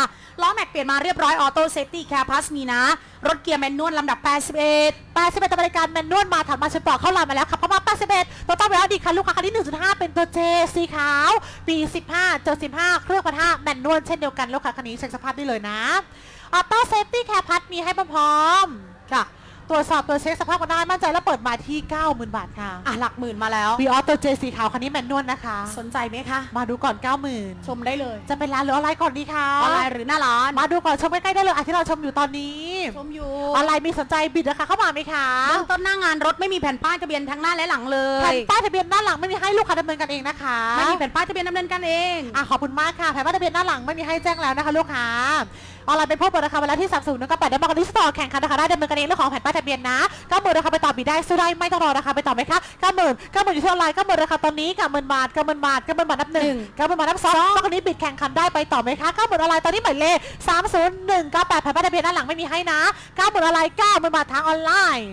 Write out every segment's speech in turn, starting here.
ยร์ล้อแม็กเปลี่ยนมาเรียบร้อยออโต้เซฟตี้แคร์พัสมีนะ รถเกียร์แมนนวลลำดับ 81 81ตัวบริการแมนนวลมาถัดมาชนต่อเข้าลานมาแล้วขับเข้ามา 81ตัวต้นเวลดีคันลูกค้าคันที่ 1.5 เป็นตัวเจสีขาว ปี 15เจอ15 เครื่องพันห้าแมนนวลเช่นเดียวกันลูกค้าคันนี้เช็คสภาพได้เลยนะออโต้เซฟตี้แคร์พัสมีให้พร้อมๆค่ะ ตรวจสอบตัวจเช็คสภาพกันได้มั่นใจแล้วเปิดมาที่ 90,000 บาทค่ะอะหลักหมื่นมาแล้ว วีออโต้เจสีขาวคันนี้แมนนวลนะคะ สนใจไหมคะ มาดูก่อน 90,000 ชมได้เลย จะเป็นร้านหรือออนไลน์ก่อนดีคะ ออนไลน์หรือหน้าร้าน มาดูก่อนชมใกล้ๆได้เลยอะที่เราชมอยู่ตอนนี้ ชมอยู่ออนไลน์มีสนใจบิดนะคะเข้ามาไหมคะเบื้องต้นหน้างานรถไม่มีแผ่นป้ายทะเบียนทั้งหน้าและหลังเลแผ่ยนป้ายทะเบียนด้านหลังไม่มีให้ลูกค้าดำเนินกันเองนะคะไม่มีแผ่นป้ายทะเบียนดำเนินการเองอะขอบคุณมากค่ะแผ่นป้ายทะเบียนด้านหลังไม่มีให้แจ้งแล้วนะคะ ลูกค้าออนไลน์เป็นพวกเบอร์ราคาเวลาที่3 0 1 9 8ได้บอกกันที่สตอร์แข่งขันนะคะได้ดำเนินกันเองเรื่องของแผ่นป้ายทะเบียนนะก็หมื่นราคาไปต่อบิดได้สู้ได้ไม่ต้องรอราคาไปต่อไหมคะก็หมื่นก็หมื่นอยู่ที่ออนไลน์ก็หมื่นราคาตอนนี้กับหมื่นบาทก็หมื่นบาทก็หมื่นบาทนับหนึ่งก็หมื่นบาทนับสองบอกกันนี้บิดแข่งขันได้ไปต่อไหมคะก็หมื่นออนไลน์ตอนนี้หมายเลข3 0 1 9 8แผ่นป้ายทะเบียนด้านหลังไม่มีให้นะก็หมื่นออนไลน์9หมื่นบาททางออนไลน์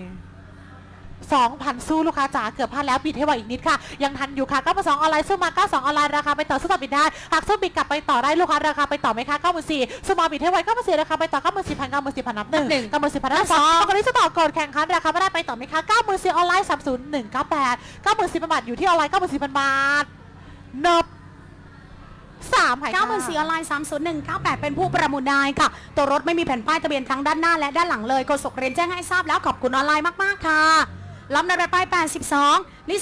2,000 สู้ลูกค้าจ๋าเกือบพลาดแล้วบิดให้ไวอีกนิดค่ะ ยังทันอยู่ค่ะก็มา2ออนไลน์สู้มาก็2ออนไลน์ราคาไปต่อสู้ต่อบิดได้หากสู้บิดกลับไปต่อได้ลูกค้าราคาไปต่อไหมคะ9 4 0 0 0สู้มาบิดให้ไวก็มาเสียราคาไปต่อ9 4 0 0 0 9 4 0 0 0นับหนึ่งหนึ่ง9 4 0 0 0นับสองปกติสู้ต่อก่อนแข่งขันราคาไม่ได้ไปต่อไหมคะ9 4 0 0 0ออนไลน์3 0 1 9 8 9 4 0 0 0บาทอยู่ที่ออนไลน์9 4 0 0 0บาทนบ สามหาย9 4 0 0 0ออนไลน์30198เป็นผู้ประมูลได้ค่ะ ตัวรถไม่มีแผ่นป้ายทะเบียนทั้งด้านหน้าและด้านหลังเลยโฆษกเรียนแจ้งให้ทราบแล้วขอบคุณออนไลน์มากๆค่ะลำดับถัดไป 82นิส